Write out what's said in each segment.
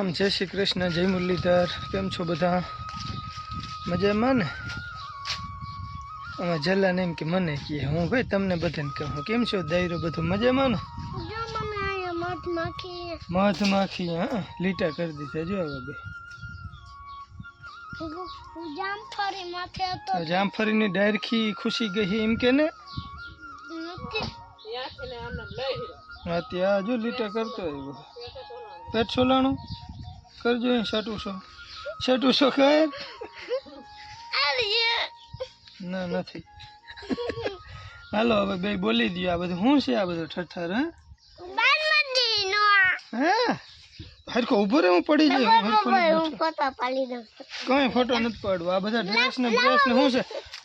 રામ જય શ્રી કૃષ્ણ જય મુરલીધર. કેમ છો બધા? મજામાં ને? અમે જલ્લા ને એમ કે મને કહે હું ભાઈ તમને બધાને કહું. કેમ છો? દાયરો બધું મજામાં ને? જો મને આયા મધ માખી હા? લીટા કરી દીધા. જો હવે બે. જામફળી ની જામફળીની ડાયરખી ખુશી ગઈ એમ કે ને? ત્યાં જો લીટા કરતો આવ્યો. પેટ છોલાણું? કરજો એ છાટું છો. કહે ના નથી. હાલો હવે બે બોલી દો આ બધું. શું છે આ બધું ઠઠર હે? હરખો ઊભો રે હું પડી જાય હું. ફોટો પાડી દઉં. કઈ ફોટો નથી પાડવો? આ બધા ડ્રેસ ને ડ્રેસ ને શું છે?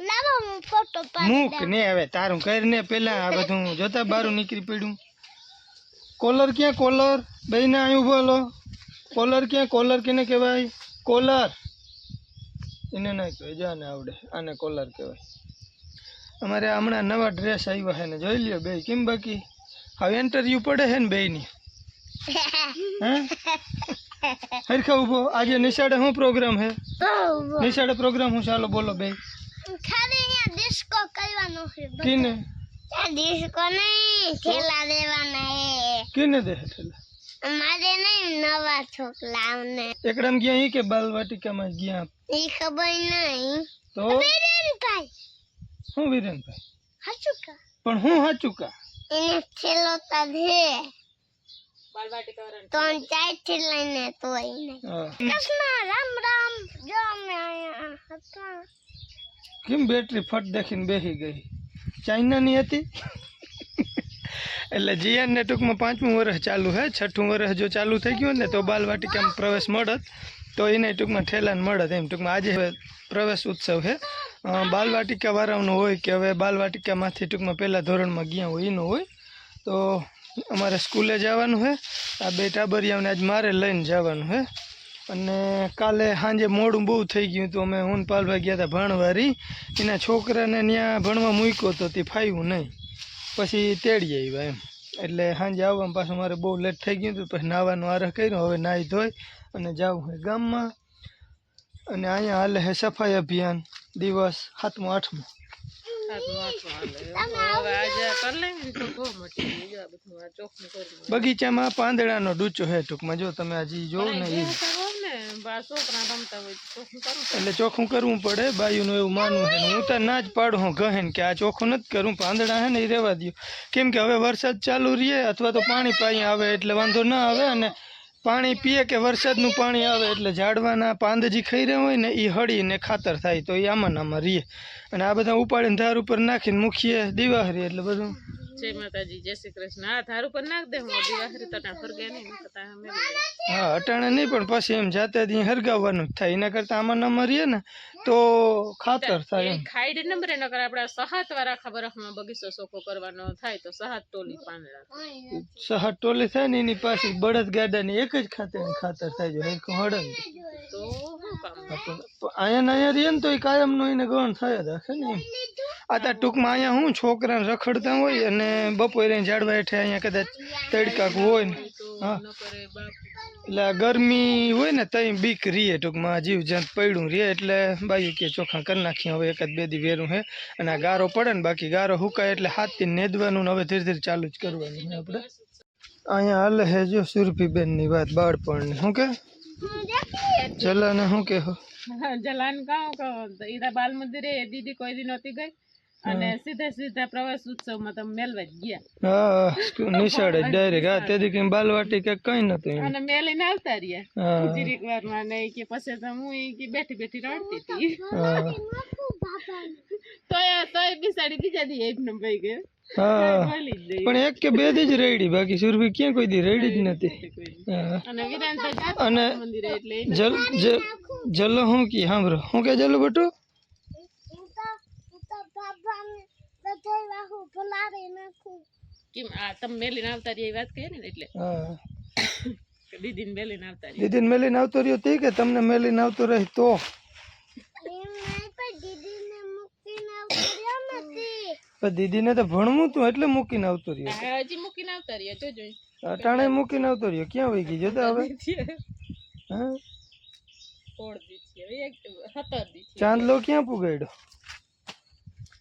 લાવો હું ફોટો પાડી મૂક ને હવે તારું કરીને પેલા આ બધું. જોતા બારું નીકળી પડ્યું. કોલર ક્યાં કોલર? બેને અહીં ઊભો લો. કોલર ક્યાં? કોલર કેને કહેવાય? કોલર. એને ના કહેવાય જાને આવડે. આને કોલર કહેવાય. અમારે હમણાં નવા ડ્રેસ આવ્યા છે ને જોઈ લ્યો બે કેમ બાકી? હવે ઇન્ટરવ્યુ પડે છે ને બેયની? હે? હરખા ઊભો. આજે નિશાળે શું પ્રોગ્રામ છે? નિશાળે પ્રોગ્રામ હું ચાલો બોલો બે ખાલી ડિસ્કો કરવાનો છે બસ. ડિસ્કો નહીં ઠેલા દેવાના હે કીને દે હેઠેલા અમારે નહીં નવા છોકરાઓને. એકડમ ગયા અહીં કે બાલવાટિકામાં ગયા? એ ખબર નહીં. તો? વિરેનભાઈ. હું વિરેનભાઈ? હાચુકા? પણ હું હાચુકા? કા એને છેલ્લો તા છે ત્રણ ચારથી લઈને તોય હા. કૃષ્ણ રામ રામ જો અમે અહીંયા હતા. કેમ બેટરી ફટ દેખીને બેસી ગઈ? ચાઇનાની હતી? એટલે જીયાનને ટૂંકમાં પાંચમું વર્ષ ચાલુ છે છઠ્ઠું વર્ષ જો ચાલુ થઈ ગયું ને તો બાલવાટિકામાં પ્રવેશ મળત. તો એને ટૂંકમાં ઠેલાને મળત એમ. ટૂંકમાં આજે પ્રવેશ ઉત્સવ છે બાલવાટિકા વાળાનો હોય કે હવે બાલવાટિકામાંથી ટૂંકમાં પહેલાં ધોરણમાં ગયા હોય એનો હોય. તો અમારે સ્કૂલે જવાનું છે આ બે ટાબરિયાઓને આજ મારે લઈને જવાનું છે અને કાલે સાંજે મોડું બહુ થઈ ગયું હતું અમે હું પાલભાઈ ગયા હતા ભણવારી. એના છોકરાને ત્યાં ભણવા મૂક્યો તો તે ફાવ્યું નહીં. પછી તેડી આવ્યા એમ. એટલે સાંજે આવવામાં પાછું મારે બહુ લેટ થઈ ગયું હતું, પછી નાવાનો આરહ કર્યો, હવે નાહી ધોઈ અને જાવું હોય ગામમાં. અને અહીંયા હાલે હે સફાઈ અભિયાન, દિવસ સાતમો, આઠમો. બગીચામાં પાંદડાનો ડૂચો હે ટૂંકમાં. જો તમે હજી જોવો ને એ એટલે ચોખ્ખું કરવું પડે, બાયુનું એવું માનવું છે હું તો ના જ પાડું હું ગહેન કે આ ચોખ્ખું નથી કરવું, પાંદડા હે ને એ રહેવા દઉં કેમ કે હવે વરસાદ ચાલુ રહે, અથવા તો પાણી પાણી આવે એટલે વાંધો ના આવે અને પાણી પીએ કે વરસાદનું પાણી આવે એટલે ઝાડવાના પાંદ જે ખાઈ રહ્યા હોય ને એ હળીને ખાતર થાય તો એ આમાં આમાં રહીએ અને આ બધા ઉપાડીને ધાર ઉપર નાખીને મૂકીએ દિવાહરી એટલે બધું જય માતાજી જય શ્રી કૃષ્ણ. હા ધારું પર નાખ દે હું દિવાહરી તો ત્યાં ફરગે નહીં અમે હા અટાણે નહીં પણ પછી એમ જાતે જ હરગાવવાનું થાય. એના કરતા આમાં ન મરીએ ને તો ખાતર થાય એમ. ખાઈડ નંબરે કરે આપણે સહાત વાળા આખા બરફમાં બગીચો સોખો કરવાનો થાય તો સહાત ટોલી પાંદડા સહાત ટોલી થાય ને એની પાસે બળદ ગાડાની એક જ ખાતર ખાતર થાય છે એક હળંગ. ને તો પણ અહીંયા ને અહીંયા રહીએ ને તો એ કાયમનો એને ગણ થાય રાખે ને એમ. આ તો ટૂંકમાં અહીંયા હું છોકરાને રખડતા હોય અને બપોરે ઝાડવા હેઠે અહીંયા કદાચ તડકાક હોય ને એટલે ગરમી હોય ને તઈ બીક રીએ ટૂંકમાં જીવ જંત પડ્યું રહે એટલે બાયું કે ચોખા કરી નાખીએ, હવે એકાદ બે દી વેરું હે, અને આ ગારો પડે ને, બાકી ગારો હુકાય એટલે હાથથી નેદવાનું હવે ધીરે ધીરે ચાલુ જ કરવાનું આપણે. અહીંયા હાલ હે જો સુરભીબેનની વાત બાળપણની શું કે? ચલાને શું કે જલાન કાં કહો ઈરા બાલ મંદિરે દીદી કોઈ દી નહોતી ગઈ. અને સીધા સીધા પ્રવેશ ઉત્સવમાં તમે મેલવા જ ગયા. હા નિશાળે ડાયરેક્ટ. હા તેથી કઈ બાલવાટી કે કઈ નતું એમ. અને મેલીને આવતા રહ્યા. હા. જીરીક વારમાં ને ઈ કે પછી તો હું ઈ કે બેઠી બેઠી રડતી હતી. હા. તોય તોય બિસાડી બીજા દી એક નંબર ગયો હા. મળી જ દઈ. પણ એક કે બે દી જ રેડી બાકી સુરભી ક્યાં કોઈ દી રેડી જ નથી. હા. અને વિરાન તો જાતો અને મંદિરે એટલે જલ જ- જલો હું કી? સાંભળો હું કે જલો બટુ? કેમ? આ તમે મેલીને આવતા રહ્યા એ વાત કહી ને એટલે. હા. દીદીને મેલીને આવતા રહ્યા. દીદીને મેલીને આવતો રહ્યો તે કે તમને મેલીને આવતો રહી તો? દીદીને તો ભણવું તું એટલે મૂકીને આવતો રહ્યો. હા, હજી મૂકીને આવતા રહ્યો. જોજો અટાણે મૂકીને આવતો રહ્યો. ક્યાં વહી ગઈ? જોતા હવે? હા? એક ચાંદલો ક્યાં પુગાડ્યો?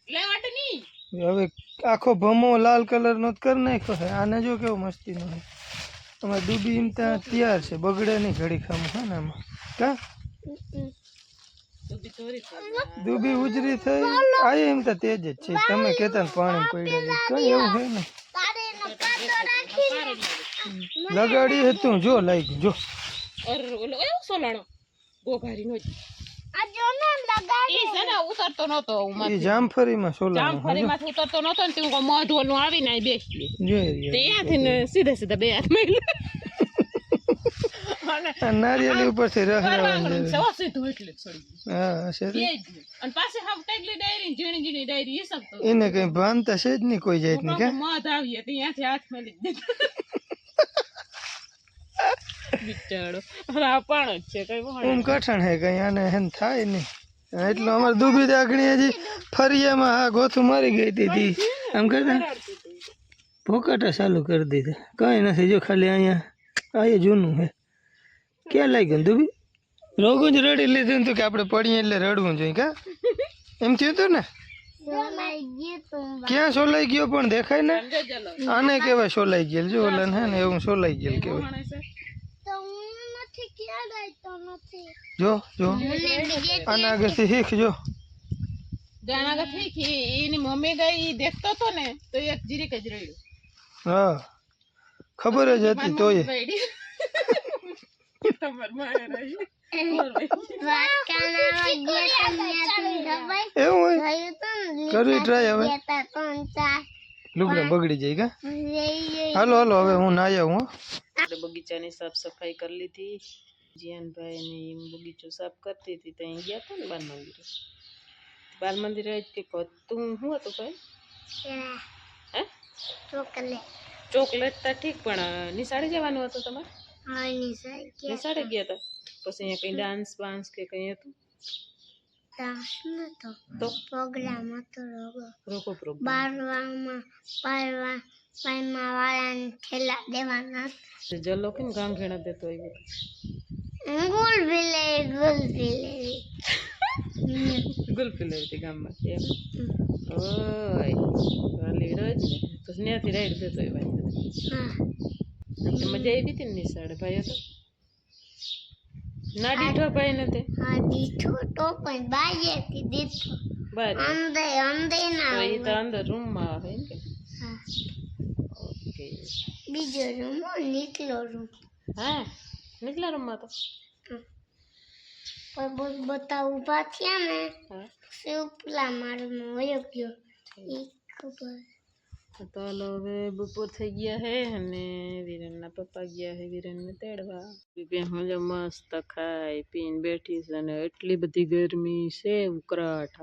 લેવાટ નહીં હવે આખો ભમો લાલ કલર નો કરી નાખ્યો છે. આને જો કેવો મસ્તી નો અમારે ડૂબી એમ ત્યાં તૈયાર છે. બગડે નહીં ઘડી ખામું હે ને આમાં. કા? ડૂબી ઉજરી થઈ. આ એમ તો તેજ જ છે. તમે કેતા પાણી પડ્યા છે. કઈ એવું હોય ને લગાડી હતું જો લાગી જો. સોલાણો. ગોભારી નો ને ને ઉતરતો નતો જામફળીમાં સોલા જામફળી ઉતરતો નતો ને તે મધ ઓલું આવીને બેસી ત્યાંથી ને સીધા સીધા બે હાથ નારિયેલી ઉપરથી રહ પરવાંગણું છે રહેવાનું ઓ સીધું એટલે જ છોડી દીધું. હા છે બે જ ને. અને પાછી હાવ ટેકલી ડાયરી ઝીણી ઝીણી ડાયરી એ એને કઈ ભાનતા છે જ નહીં કોઈ જાતની કે? મધ આવીએ તો ત્યાંથી હાથ મેલી બિચારો. અરે જ છે કઈ વહાણ કઠણ હે કઈ આને હેન થાય નહીં. એટલે અમારે દુબી દાગણી હજી ફરિયામાં આ ગોથું મારી ગઈ હતી. આમ કરતા ભોકાટા ચાલુ કરી દીધા. કંઈ નથી જો ખાલી અહીંયા આ જૂનું હે. ક્યાં લાગ્યું ડૂબી રોગું જ રડી લીધું ને તું કે આપણે પડીએ એટલે રડવું જોઈએ કા? એમ થયું હતું ને? ક્યાં સોલાઈ ગયો પણ દેખાય ને? આને કેવાય સોલાઈ ગયેલ. જો ઓલા હે ને એવું સોલાઈ ગયેલ કહેવાય વહાણે છે તો હું નથી ક્યાં ગઈ તો નથી જો જો મને બીજે આના આગળથી શીખ જો જાણા કે ઠીક ઈ- એની મમ્મી ગઈ ઈ દેખતો તો ને તો એક જીરીક જ રહ્યું હા ખબર જ હતી તોય તમાર માએ રહી વાટકાના ગયા તો ત્યાંથી દબાઈ એવું હોય ગયું તો ને કરવી ટ્રાય હવે ગયા તા ત્રણ ચાર લુગડા બગડી જાય કા લઈ હાલો હાલો હવે હું નાઈ આવું હો આપણે બગીચાની સાફ સફાઈ કરી લીધી જીયાનભાઈ ને એમ બગીચો સાફ કરતી હતી ત્યાં ગયા હતા ને બાલ મંદિરે બાલ મંદિરે જ કે કહો, તું શું હતું ભાઈ હે ચોકલે ચોકલેટ તો ઠીક પણ નિશાળે જવાનું હતું તમારે નિશાળે ગયા હતા પછી અહીંયા કંઈ ડાન્સ બાન્સ કે કંઈ હતું તો પ્રોગ્રામ હતો રોગો રોકો પ્રોગ્રામ બારવામાં પારવા પાયમાં વાળાને ઠેલા દેવાના જલ્લો કેમ ગાંઘેણા દેતો હોય ગુલ ભીલે ગુલ ભીલે ગુલ્ફી લેવી હતી ગામમાં એમ ઓય વાલી રોજ ને પછી ત્યાંથી રાઈડ દેતો હોય ભાઈ હા મજા આવી હતી ને નિશાળે ભાઈ હતો ના દીઠો ભાઈ ને તે હા દીઠો તો પણ બાજેથી દીઠો બાર અંદર અંદર ના એ તો હોય. અંદર રૂમમાં આવે એમ કે હા ઓકે બીજો રૂમ નીકળો રૂમ હા રૂમમાં તો પણ બહુ બધા ઊભા થયા ને હા પછી ઉપલા માળમાં વયો ગયો એ ખબર તો હવે બપોર થઈ ગયા હે અને વિરેનના પપ્પા ગયા હે વિરણને તેડવા બેહું જો મસ્ત ખાઈ પીને બેઠી છે અને એટલી બધી ગરમી છે ઉકળાટ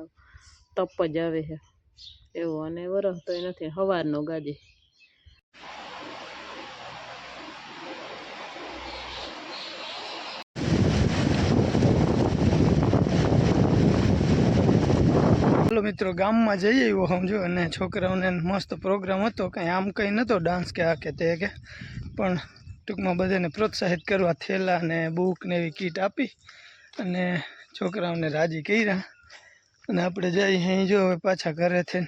તપ જ આવે છે એવો અને વરસ તો નથી સવારનો ગાજે ચાલો મિત્રો, ગામમાં જઈએ આવ્યો સમજો. અને છોકરાઓને મસ્ત પ્રોગ્રામ હતો. કંઈ આમ કંઈ નહોતો ડાન્સ કે આ કે તે કે. પણ ટૂંકમાં બધાને પ્રોત્સાહિત કરવા થેલા અને બુક ને એવી કીટ આપી અને છોકરાઓને રાજી કર્યા. અને આપણે જઈએ અહીં જો હવે પાછા ઘરેથી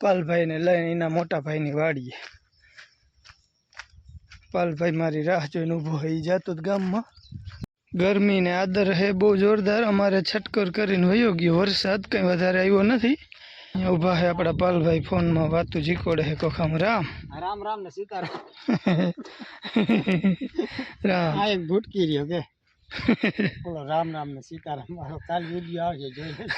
પાલભાઈને લઈને એના મોટા ભાઈની વાડીએ. પાલભાઈ મારી રાહ જોઈને ઊભો હોય જતો ગામમાં. ગરમી ને આદર હે બહુ જોરદાર. અમારે છટકર કરીને વયો ગયો. વરસાદ કંઈ વધારે આવ્યો નથી. અહીંયા ઊભા હે આપણા પાલભાઈ ફોનમાં વાતું જીકોડે હે કોખામ રામ. રામ રામ ને સીતારામ રામ. આ એક ભૂટકી રહ્યો કે. બોલો રામ રામ ને સીતારામ મારો કાલ વીડિયો આવશે જોઈ લેજો.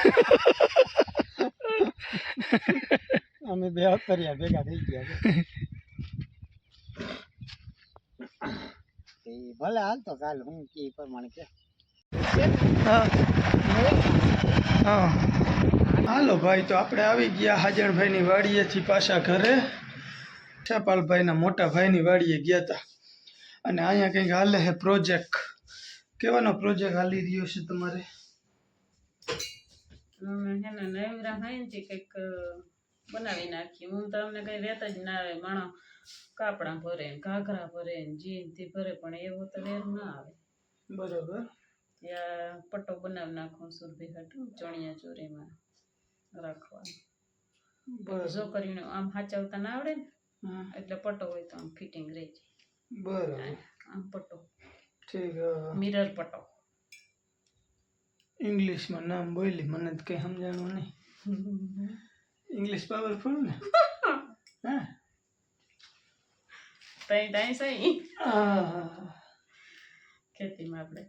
અમે બે અતરિયા ભેગા થઈ ગયા છે. એ ભલે હાલ તો કાલ હું કે પ્રમાણે કે. હા. હા. હાલો ભાઈ તો આપણે આવી ગયા હાજરભાઈની વાડીએથી પાછા ઘરે. છાપાલભાઈના મોટા ભાઈની વાડીએ ગયા હતા અને અહીંયા કંઈક હાલે છે પ્રોજેક્ટ. કેવાનો પ્રોજેક્ટ હાલી રહ્યો છે તમારે? હે ને નવરા કંઈક બનાવી નાખી. હું તો અમને કઈ વેત જ ના આવે માણો કાપડા ભરે ને ઘાઘરા ભરે ને જીનથી ભરે પણ એવો તો વેર ના આવે. બરોબર. ત્યાં પટ્ટો બનાવી નાખો સુરભી હાટું ચણિયા ચોરીમાં રાખવાનું. બરોબર. છોકરીને આમ હાચવતા ના આવડે ને એટલે પટ્ટો હોય તો આમ ફિટિંગ રહી જાય. બરાબર. આમ પટ્ટો. ઠીક મિરર પટ્ટો. ઇંગ્લિશમાં નામ બોલી મને તો કંઈ સમજાણું નહીં. ઇંગ્લિશ પાવરફુલ ને હા તઈ તઈ સહી હા ખેતીમાં આપણે.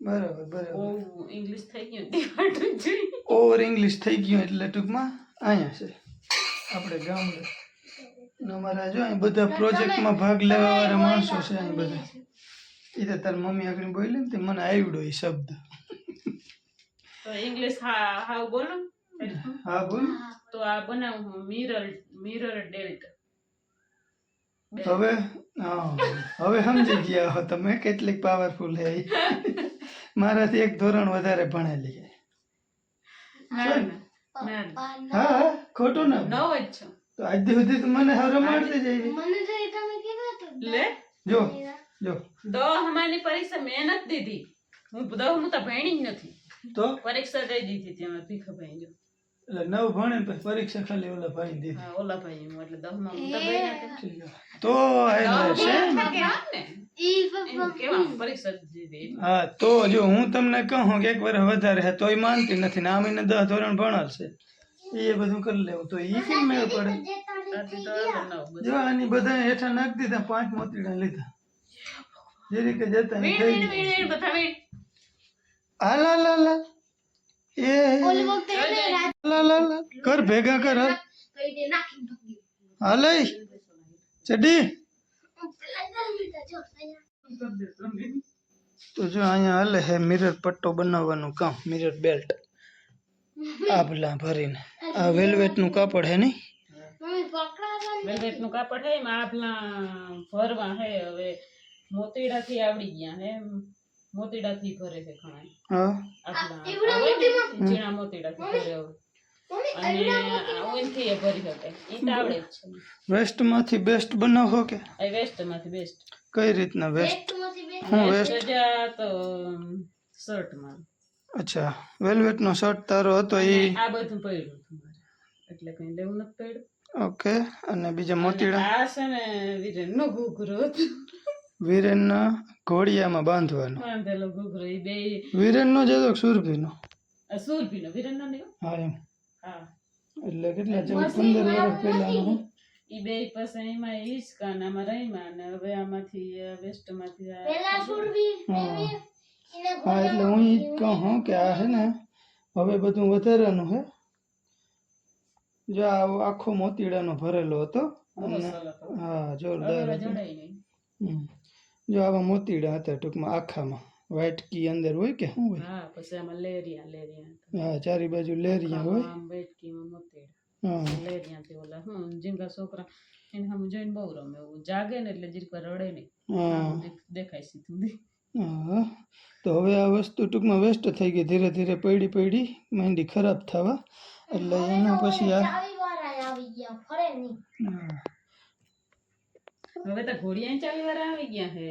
બરાબર બરાબર. ઇંગ્લિશ થઈ ગયું દિવાટું જોઈ ઓવર ઇંગ્લિશ થઈ ગયું એટલે ટૂંકમાં અહીંયા છે. આપણે ગામડે. અમારા જો અહીં બધા પ્રોજેક્ટમાં ભાગ લેવા વાળા માણસો છે અહીં બધા. એ તો તાર મમ્મી આગળ બોલી ને તે મને આવડ્યો એ શબ્દ. તો ઇંગ્લિશ હા હા બોલો. હા બોલ. તો આ બનાવું હું મિરર મિરર ડેલ્ટ હવે હવે સમજી ગયા હો તમે કેટલીક પાવરફુલ હે મારાથી એક ધોરણ વધારે ભણેલી હા. હા ખોટું ના નવ જ છો. તો આજ સુધી તો મને હવે રમાડતી જઈ મને તો તમે કીધું લે? જો જો. દો હમારી પરીક્ષા મહેનત દીધી. હું દો હું તો ભણી જ નથી. તો? પરીક્ષા દઈ દીધી તેમાં ભીખા ભાઈ જો. એટલે નવ ભણે ને પછી પરીક્ષા ખાલી ઓલા ભાઈ દીધી. હા ઓલા ભાઈ એટલે દસમા તો. તો ને? દીધી હા તો જો હું તમને કહું કે એક વર્ષ વધારે છે તોય માનતી નથી ને આમ એને દસ ધોરણ ભણાવશે એ બધું કરી લેવું. તો એ કેમ મેળ પડે? તો જો આની બધા હેઠા નાખી દીધા પાંચ મોતીડા લીધા. જે રીતે જતા હાલ હાલ હાલ. એ ઓલી વખતે એને રાત હાલ હાલ હાલ. કર ભેગા કર હાલ કઈ દે નાખી ભાગી હાલ ઈ. ચડી પેલા દસ મિનિટ જો અહીંયા તો જો અહીંયા હાલે હે મિરર પટ્ટો બનાવવાનું કામ મિરર બેલ્ટ આ ભલા ભરીને આ વેલ્વેટનું કાપડ હે નહીં મમ્મી પકડા વેલ્વેટનું કાપડ હે એમાં આપલા ભરવા હે હવે મોતીડા થી આવડી ગયા હે મોતીડા થી ભરે છે ઘણા ઝીણા મોતીડા થી ભરે હવે. અને ઓઈલથી એ ભરી શકે. ઈ તો આવડે જ છે. વેસ્ટમાંથી બેસ્ટ બનાવો કે? વેસ્ટમાંથી બેસ્ટ કઈ રીતના વેસ્ટ હું વેસ્ટ તો શર્ટમાં અચ્છા વેલ્વેટનો શર્ટ તારો હતો એ આ બધું પડ્યું એટલે કઈ લેવું નથી પડ્યું. ઓકે અને બીજા મોતીડા? આ છે ને વિરેન નો ઘૂઘરો હતો. વીરેનના ઘોડિયામાં બાંધવાનો. બાંધેલો ઘૂઘરો ઈ બે વીરેનનો જ હતો સુરભીનો? સુરભી નો વિરેન નો નહીં હા? એમ. હા. એટલે કેટલા ચૌદ પંદર વર્ષ પહેલાનો ઈ બે પાસે એમાં હિસકા ને આમાં રહીમાં ને હવે આમાંથી વેસ્ટમાંથી પેલા સુરભી હા. હા એટલે હું ઈ જ કહું કે આ હે ને હવે બધું વધારાનું હે જો આ આખો મોતીડાનો ભરેલો હતો. અને હા જોરદાર હતો. હમ. જો આવા મોતીડા હતા ટૂંકમાં આખામાં. વ્હાઈટ કી અંદર હોય કે શું હોય? હા પછી આમાં લેરિયા લેરિયા હા ચારી બાજુ લેરિયા હોય? આમ બેટકીમાં મોતીડા. હા. લેરિયાથી ઓલા હું ઝીંગા છોકરા. એને હમ જોઈને બહુ રમે એવું. જાગે ને એટલે જીરીક વાર રડે નહીં. હા. આમ દેખ- દેખાય સીધું હા. તો હવે આ વસ્તુ ટૂંકમાં વેસ્ટ થઈ ગઈ. ધીરે ધીરે પડી પડી માંડી ખરાબ થવા. એટલે એના પછી આ ચાવી વાળા આવી ગયા ફરે નહીં હા. હવે તો ઘોડિયા ચાવી વાળા આવી ગયા હે?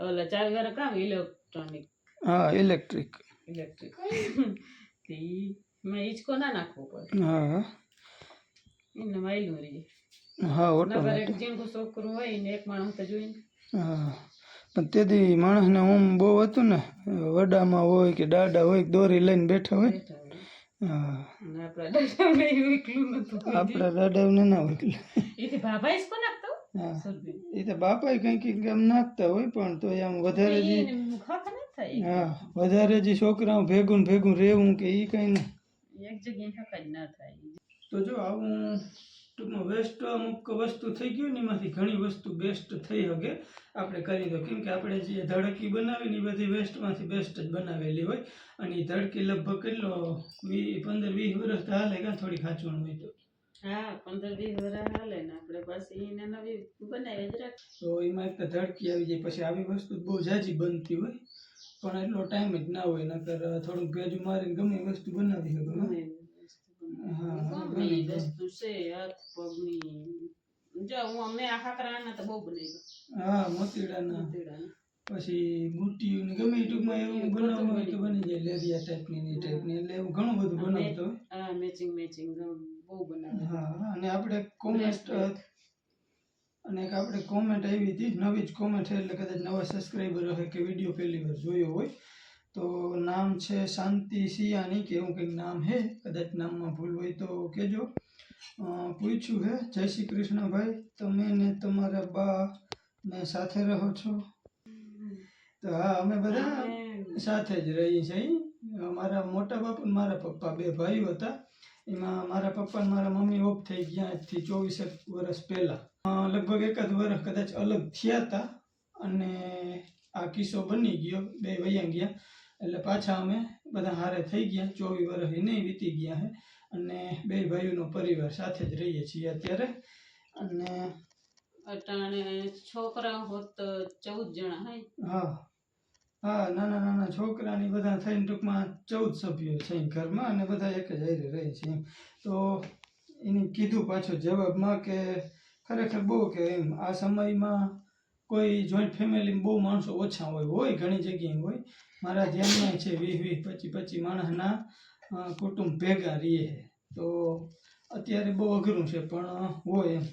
ઓલા ચાવી વાળા કામ ઇલેક્ટ્રોનિક હા ઇલેક્ટ્રિક ઇલેક્ટ્રિક ઈ માં હિંચકો ના નાખવો પડે. હા. એને વાયલું રહી. હા ઓટોમેટિક ઝીણકું છોકરું હોય ને એક માણસ તો જોઈને હા. પણ તેથી માણસને ઊંઘ બહુ હતું ને વડામાં હોય કે દાડા હોય કે દોરી લઈને બેઠા હોય. આપણા દાદાને ના હોય. એ તો બાપાએ કંઈક કંઈક આમ નાખતા હોય પણ તો આમ વધારે જે ના હા વધારે જે છોકરાઓ ભેગું ભેગું રહેવું કે એ કઈ નહીં એક જગ્યાએ ના થાય. તો જો આવું ટૂંકમાં વેસ્ટ અમુક વસ્તુ થઈ ગયું ને એમાંથી ઘણી વસ્તુ બેસ્ટ થઈ શકે આપણે કરી દો. કેમ કે આપણે જે ધડકી બનાવી ને એ બધી વેસ્ટમાંથી બેસ્ટ જ બનાવેલી હોય. અને એ ધડકી લગભગ કેટલો વી પંદર વીસ વર્ષ હાલે કાં થોડી ખાચવણ હોય તો. હા પંદર વીસ વર્ષ હાલે ને આપણે પાછી એને નવી બનાવી જ રાખ તો એમાં એક ધડકી આવી જાય પછી આવી વસ્તુ બહુ ઝાઝી બનતી હોય પણ એટલો ટાઈમ જ ના હોય નકર થોડુંક ભેજું મારીને ગમે વસ્તુ બનાવી શકો ગમે એવી વસ્તુ હા ગમે વસ્તુ છે હાથ પગની. જો હું તો બહુ બનાવી હા મોતીડાના. પછી બુટીયું ગમે ટૂંકમાં એવું બનાવવું હોય તો બની જાય લેરિયા ટાઈપની ટાઈપની એટલે એવું ઘણું બધું બનાવતો હોય. મેચિંગ મેચિંગ બહુ બનાવે. હા અને આપણે કોમેન્ટ અને એક આપણે કોમેન્ટ આવી હતી નવી જ કોમેન્ટ છે એટલે કદાચ નવા સબસ્ક્રાઈબર હોય કે વીડિયો પહેલી વાર જોયો હોય તો નામ છે શાંતિ સિયાની કે એવું કંઈક નામ હે કદાચ નામમાં ભૂલ હોય તો કહેજો. પૂછ્યું હે જય શ્રી કૃષ્ણ ભાઈ તમે ને તમારા બા ને સાથે રહો છો? તો હા અમે બધા સાથે જ રહીએ છીએ. મારા મોટા બાપુ મારા પપ્પા બે ભાઈઓ હતા. એમાં મારા પપ્પા મારા મમ્મી ઓફ થઈ ગયા આજથી ચોવીસ વર્ષ પહેલા. લગભગ એકાદ વર્ષ કદાચ અલગ થયા હતા અને આ કિસ્સો બની ગયો બે વૈયા ગયા. એટલે પાછા અમે બધા હારે થઈ ગયા ચોવીસ વર્ષ નહીં વીતી ગયા હે. અને બે ભાઈઓનો પરિવાર સાથે જ રહીએ છીએ અત્યારે. અને અટાણે છોકરા હોત ચૌદ જણા હા. હા, નાના નાના છોકરાની બધા થઈને ટૂંકમાં ચૌદ સભ્યો છે ઘરમાં અને બધા એક જ હારે રહે છે એમ. તો એને કીધું પાછો જવાબમાં કે ખરેખર બહુ કે એમ, આ સમયમાં કોઈ જોઈન્ટ ફેમિલીમાં બહુ માણસો ઓછા હોય હોય ઘણી જગ્યાએ હોય. મારા ધ્યાનમાં છે વીસ વીસ, પચીસ પચીસ માણસના કુટુંબ ભેગા રહીએ. તો અત્યારે બહુ અઘરું છે, પણ હોય એમ.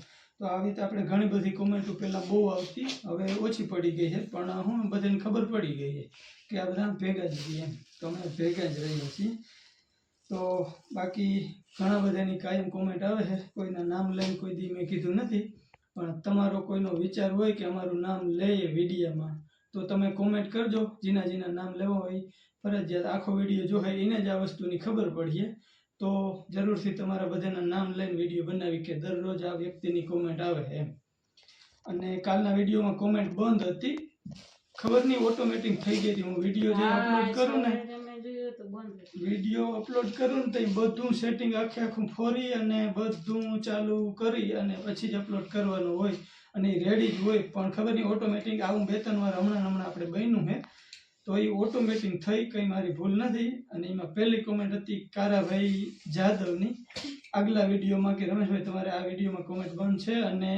તો આવી રીતે આપણે ઘણી બધી કોમેન્ટો પહેલાં બહુ આવતી, હવે ઓછી પડી ગઈ છે, પણ હું બધાને ખબર પડી ગઈ છે કે આ બધા ભેગા જ રહીએ એમ. તો અમે ભેગા જ રહીએ છીએ. તો બાકી ઘણા બધાની કાયમ કોમેન્ટ આવે છે. કોઈના નામ લઈને કોઈ દી મેં કીધું નથી, પણ તમારો કોઈનો વિચાર હોય કે અમારું નામ લઈએ વિડીયામાં, તો તમે કોમેન્ટ કરજો. જીના જીના નામ લેવા હોય, ફરજિયાત આખો વીડિયો જો હોય, એને જ આ વસ્તુની ખબર પડીએ તો જરૂરથી તમારા બધાના નામ લઈને વીડિયો બનાવી કે દરરોજ આ વ્યક્તિની કોમેન્ટ આવે એમ. અને કાલના વિડીયોમાં કોમેન્ટ બંધ હતી. ખબર નહીં ઓટોમેટિક થઈ ગઈ હતી. હું વીડિયો જે અપલોડ કરું ને. વીડિયો અપલોડ કરું ને તો બધું સેટિંગ આખે આખું ફોરી અને બધું ચાલુ કરી અને પછી જ અપલોડ કરવાનું હોય અને રેડી જ હોય. પણ ખબર નહીં ઓટોમેટિક આવું બે ત્રણ વાર હમણાં હમણાં આપણે બન્યું છે. તો એ ઓટોમેટિક થઈ કંઈ મારી ભૂલ નથી અને એમાં પહેલી કોમેન્ટ હતી કારાભાઈ જાદવની. આગલા વિડીયોમાં કે રમેશભાઈ તમારે આ વિડીયોમાં કોમેન્ટ બંધ છે અને.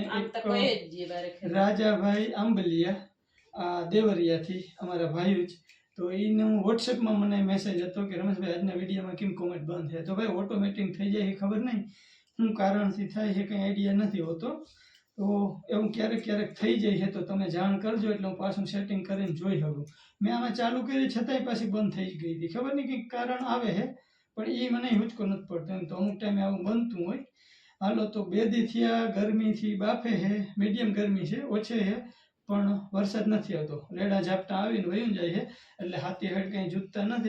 રાજાભાઈ આંબલિયા આ દેવરિયાથી અમારા ભાઈઓ જ. તો એને હું વોટ્સએપમાં મને મેસેજ હતો કે રમેશભાઈ આજના વિડીયોમાં કેમ કોમેન્ટ બંધ છે? તો ભાઈ ઓટોમેટિક થઈ જાય એ ખબર નહીં. શું કારણથી થાય છે કંઈ આઈડિયા નથી હોતો. તો એવું ક્યારેક ક્યારેક થઈ જાય છે તો તમે જાણ કરજો એટલે હું પાછું સેટિંગ કરીને જોઈ શકું. મેં આમાં ચાલુ કરી, છતાંય પાછી બંધ થઈ ગઈ હતી. ખબર નહીં કંઈક કારણ આવે છે પણ એ મને હુચકો નથી પડતો. તો અમુક ટાઈમે આવું બનતું હોય. હાલો તો બે દી થયા, ગરમીથી બાફે છે મીડિયમ ગરમી છે, ઓછે છે પણ વરસાદ નથી આવતો. રેડા ઝાપટા આવીને વયું જાય છે એટલે હાથી હેડ કંઈ જૂતતા નથી.